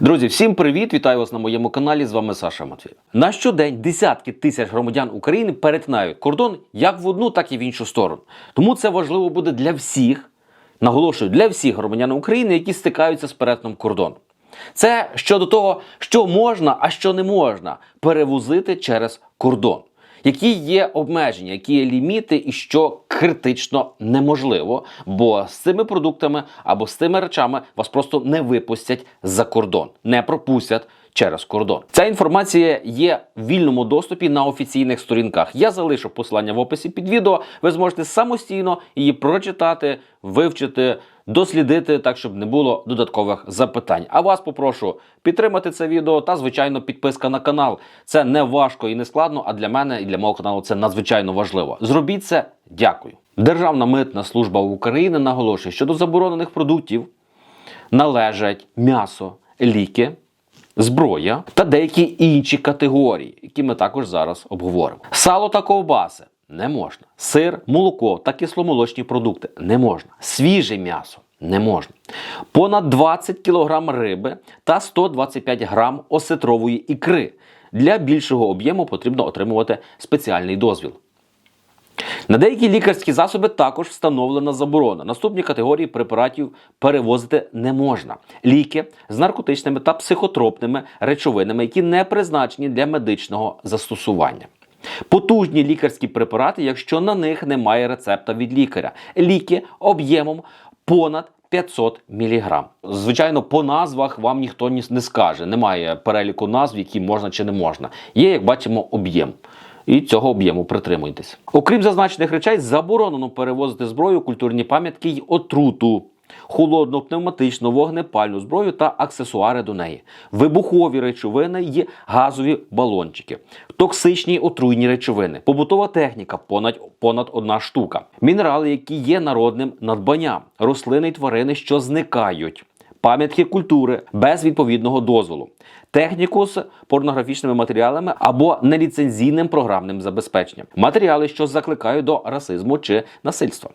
Друзі, всім привіт! Вітаю вас на моєму каналі. З вами Саша Матвій. На щодень десятки тисяч громадян України перетинають кордон як в одну, так і в іншу сторону. Тому це важливо буде для всіх, наголошую, для всіх громадян України, які стикаються з перетином кордону. Це щодо того, що можна, а що не можна перевозити через кордон. Які є обмеження, які є ліміти, і що критично неможливо, бо з цими продуктами або з цими речами вас просто не випустять за кордон, не пропустять через кордон. Ця інформація є в вільному доступі на офіційних сторінках. Я залишу посилання в описі під відео. Ви зможете самостійно її прочитати, вивчити, дослідити, так щоб не було додаткових запитань. А вас попрошу підтримати це відео та, звичайно, підписка на канал. Це не важко і не складно, а для мене і для мого каналу це надзвичайно важливо. Зробіть це, дякую. Державна митна служба України наголошує, що до заборонених продуктів належать м'ясо, ліки, зброя та деякі інші категорії, які ми також зараз обговоримо. Сало та ковбаси не можна. Сир, молоко та кисломолочні продукти не можна. Свіже м'ясо не можна. Понад 20 кг риби та 125 грам осетрової ікри. Для більшого об'єму потрібно отримувати спеціальний дозвіл. На деякі лікарські засоби також встановлена заборона. Наступні категорії препаратів перевозити не можна: ліки з наркотичними та психотропними речовинами, які не призначені для медичного застосування. Потужні лікарські препарати, якщо на них немає рецепта від лікаря, ліки об'ємом понад 500 мг. Звичайно, по назвах вам ніхто ні- не скаже. Немає переліку назв, які можна чи не можна. Є, як бачимо, об'єм. І цього об'єму притримуйтесь. Окрім зазначених речей, заборонено перевозити зброю, культурні пам'ятки й отруту, холодну, пневматичну, вогнепальну зброю та аксесуари до неї, вибухові речовини й газові балончики, токсичні отруйні речовини, побутова техніка понад, понад одна штука, мінерали, які є народним надбанням, рослини й тварини, що зникають. Пам'ятки культури без відповідного дозволу, техніку з порнографічними матеріалами або неліцензійним програмним забезпеченням, матеріали, що закликають до расизму чи насильства.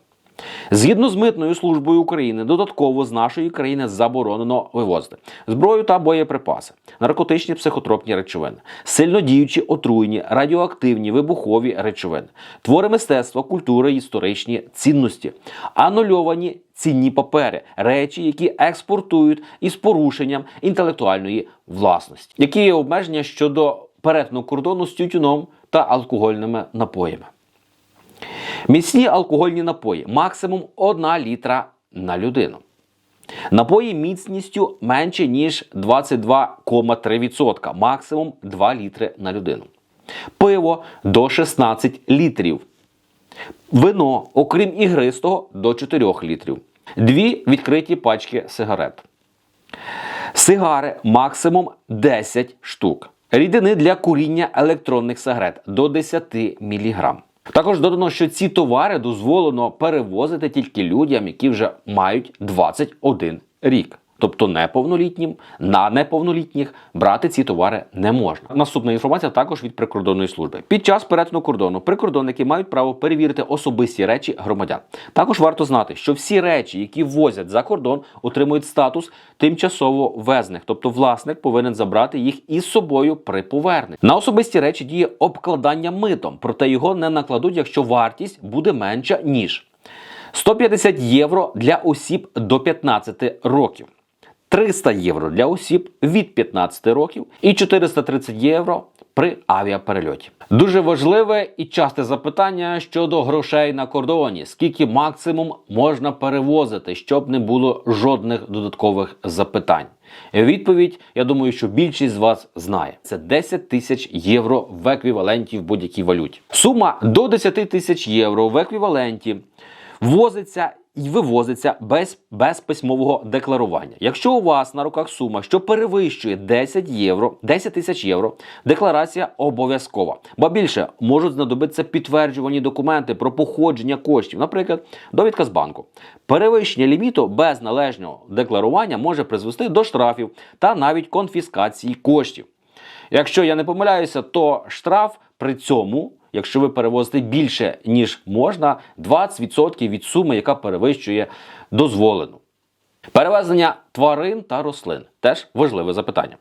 Згідно з митною службою України, додатково з нашої країни заборонено вивозити зброю та боєприпаси, наркотичні психотропні речовини, сильнодіючі отруйні, радіоактивні, вибухові речовини, твори мистецтва, культури, історичні цінності, анульовані цінні папери, речі, які експортують із порушенням інтелектуальної власності, які є обмеження щодо перетину кордону з тютюном та алкогольними напоями. Міцні алкогольні напої максимум 1 літра на людину. Напої міцністю менше ніж 22,3%, максимум 2 літри на людину. Пиво до 16 літрів. Вино, окрім ігристого, до 4 літрів. Дві відкриті пачки сигарет. Сигари максимум 10 штук. Рідини для куріння електронних сигарет до 10 мг. Також додано, що ці товари дозволено перевозити тільки людям, які вже мають 21 рік. Тобто неповнолітнім на неповнолітніх брати ці товари не можна. Наступна інформація також від прикордонної служби. Під час перетину кордону прикордонники мають право перевірити особисті речі громадян. Також варто знати, що всі речі, які ввозять за кордон, отримують статус тимчасово везних, тобто власник повинен забрати їх із собою при поверненні. На особисті речі діє обкладання митом, проте його не накладуть, якщо вартість буде менша ніж 150 євро для осіб до 15 років. 300 євро для осіб від 15 років і 430 євро при авіаперельоті. Дуже важливе і часте запитання щодо грошей на кордоні. Скільки максимум можна перевозити, щоб не було жодних додаткових запитань? Відповідь, я думаю, що більшість з вас знає. Це 10 тисяч євро в еквіваленті в будь-якій валюті. Сума до 10 тисяч євро в еквіваленті ввозиться і вивозиться без, без письмового декларування. Якщо у вас на руках сума, що перевищує 10 євро, 10 тисяч євро, декларація обов'язкова. Ба більше можуть знадобитися підтверджувані документи про походження коштів, наприклад, довідка з банку. Перевищення ліміту без належного декларування може призвести до штрафів та навіть конфіскації коштів. Якщо я не помиляюся, то штраф при цьому, якщо ви перевозите більше ніж можна, 20% від суми, яка перевищує дозволену. Перевезення тварин та рослин теж важливе запитання.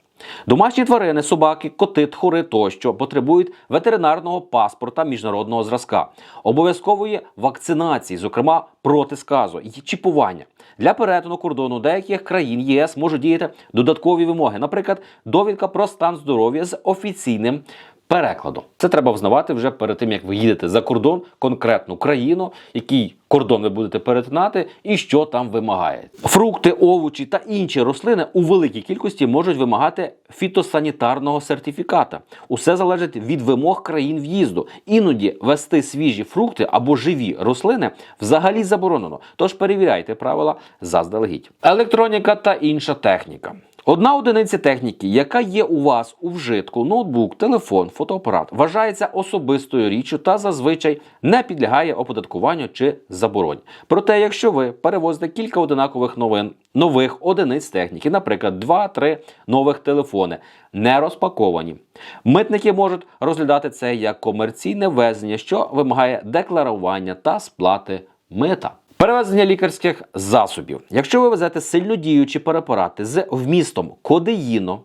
Домашні тварини, собаки, коти, тхори тощо потребують ветеринарного паспорта міжнародного зразка, обов'язкової вакцинації, зокрема проти сказу і чіпування. Для перетину кордону деяких країн ЄС можуть діяти додаткові вимоги, наприклад, довідка про стан здоров'я з офіційним перекладом. Це треба взнавати вже перед тим, як ви їдете за кордон, конкретну країну, який кордон ви будете перетинати і що там вимагає. Фрукти, овочі та інші рослини у великій кількості можуть вимагати фітосанітарного сертифіката. Усе залежить від вимог країн в'їзду. Іноді вести свіжі фрукти або живі рослини взагалі заборонено. Тож перевіряйте правила заздалегідь. Електроніка та інша техніка. Одна одиниця техніки, яка є у вас у вжитку, ноутбук, телефон, фотоапарат, вважається особистою річчю та зазвичай не підлягає оподаткуванню чи забороні. Проте, якщо ви перевозите кілька одинакових новин, нових одиниць техніки, наприклад, 2-3 нових телефони, не розпаковані, митники можуть розглядати це як комерційне ввезення, що вимагає декларування та сплати мита. Перевезення лікарських засобів. Якщо ви везете сильнодіючі препарати з вмістом кодеїну,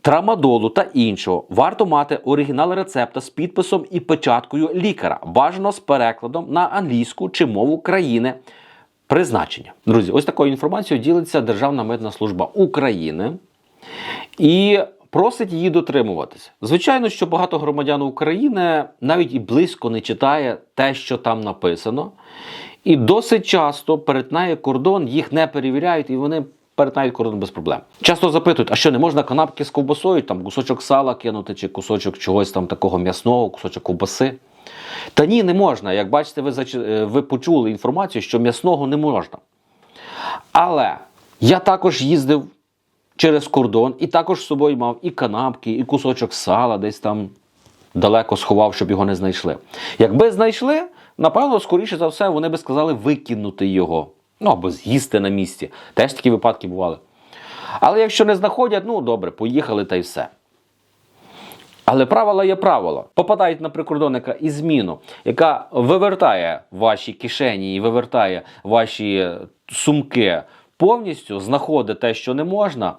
трамадолу та іншого, варто мати оригінал рецепта з підписом і печаткою лікаря, бажано з перекладом на англійську чи мову країни призначення. Друзі, ось такою інформацією ділиться Державна митна служба України і просить її дотримуватися. Звичайно, що багато громадян України навіть і близько не читає те, що там написано. І досить часто перетинає кордон, їх не перевіряють, і вони перетинають кордон без проблем. Часто запитують, а що не можна канапки з ковбасою, там кусочок сала кинути, чи кусочок чогось там такого м'ясного, кусочок ковбаси. Та ні, не можна. Як бачите, ви, зач... е, ви почули інформацію, що м'ясного не можна. Але я також їздив через кордон і також з собою мав і канапки, і кусочок сала десь там далеко сховав, щоб його не знайшли. Якби знайшли, напевно, скоріше за все, вони би сказали викинути його. Ну або з'їсти на місці. Теж такі випадки бували. Але якщо не знаходять, ну добре, поїхали та й все. Але правила є правила. Попадають на прикордонника із зміну, яка вивертає ваші кишені і вивертає ваші сумки повністю, знаходить те, що не можна.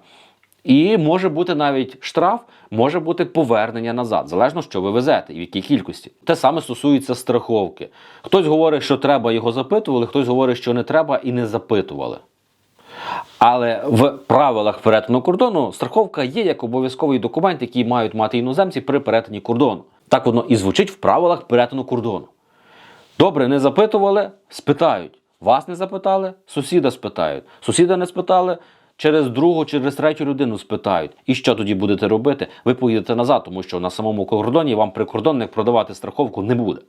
І може бути навіть штраф, може бути повернення назад, залежно, що ви везете і в якій кількості. Те саме стосується страховки. Хтось говорить, що треба його запитували, хтось говорить, що не треба і не запитували. Але в правилах перетину кордону страховка є як обов'язковий документ, який мають мати іноземці при перетині кордону. Так воно і звучить в правилах перетину кордону. Добре, не запитували, спитають. Вас не запитали, сусіда спитають. Сусіда не спитали, через другу, через третю людину спитають. І що тоді будете робити? Ви поїдете назад, тому що на самому кордоні вам прикордонник продавати страховку не буде.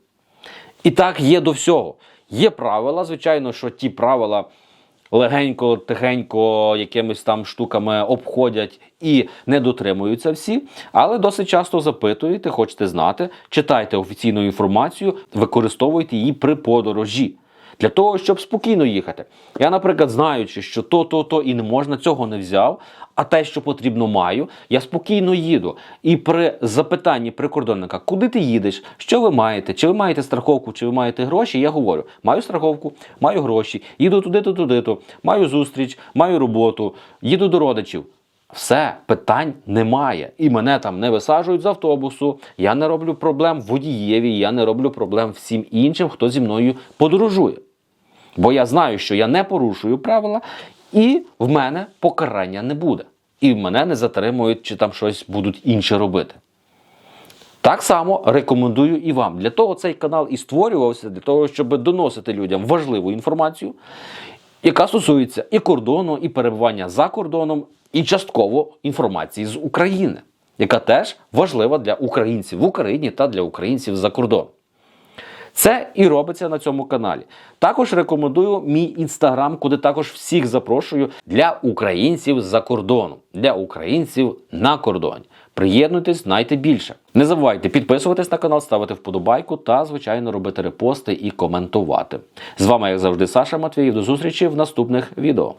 І так є до всього. Є правила, звичайно, що ті правила легенько, тихенько, якимись там штуками обходять і не дотримуються всі, але досить часто запитуєте, хочете знати, читайте офіційну інформацію, використовуйте її при подорожі. Для того, щоб спокійно їхати. Я, наприклад, знаючи, що то, то, то і не можна, цього не взяв, а те, що потрібно, маю, я спокійно їду. І при запитанні прикордонника, куди ти їдеш, що ви маєте, чи ви маєте страховку, чи ви маєте гроші, я говорю: маю страховку, маю гроші, їду туди-то, туди-то, маю зустріч, маю роботу, їду до родичів. Все, питань немає. І мене там не висаджують з автобусу. Я не роблю проблем водієві, я не роблю проблем всім іншим, хто зі мною подорожує. Бо я знаю, що я не порушую правила, і в мене покарання не буде. І мене не затримують, чи там щось будуть інше робити. Так само рекомендую і вам. Для того цей канал і створювався, для того, щоб доносити людям важливу інформацію, яка стосується і кордону, і перебування за кордоном, і частково інформації з України, яка теж важлива для українців в Україні та для українців за кордоном. Це і робиться на цьому каналі. Також рекомендую мій інстаграм, куди також всіх запрошую для українців за кордоном, для українців на кордоні. Приєднуйтесь, знайте більше. Не забувайте підписуватись на канал, ставити вподобайку та, звичайно, робити репости і коментувати. З вами, як завжди, Саша Матвіїв. До зустрічі в наступних відео.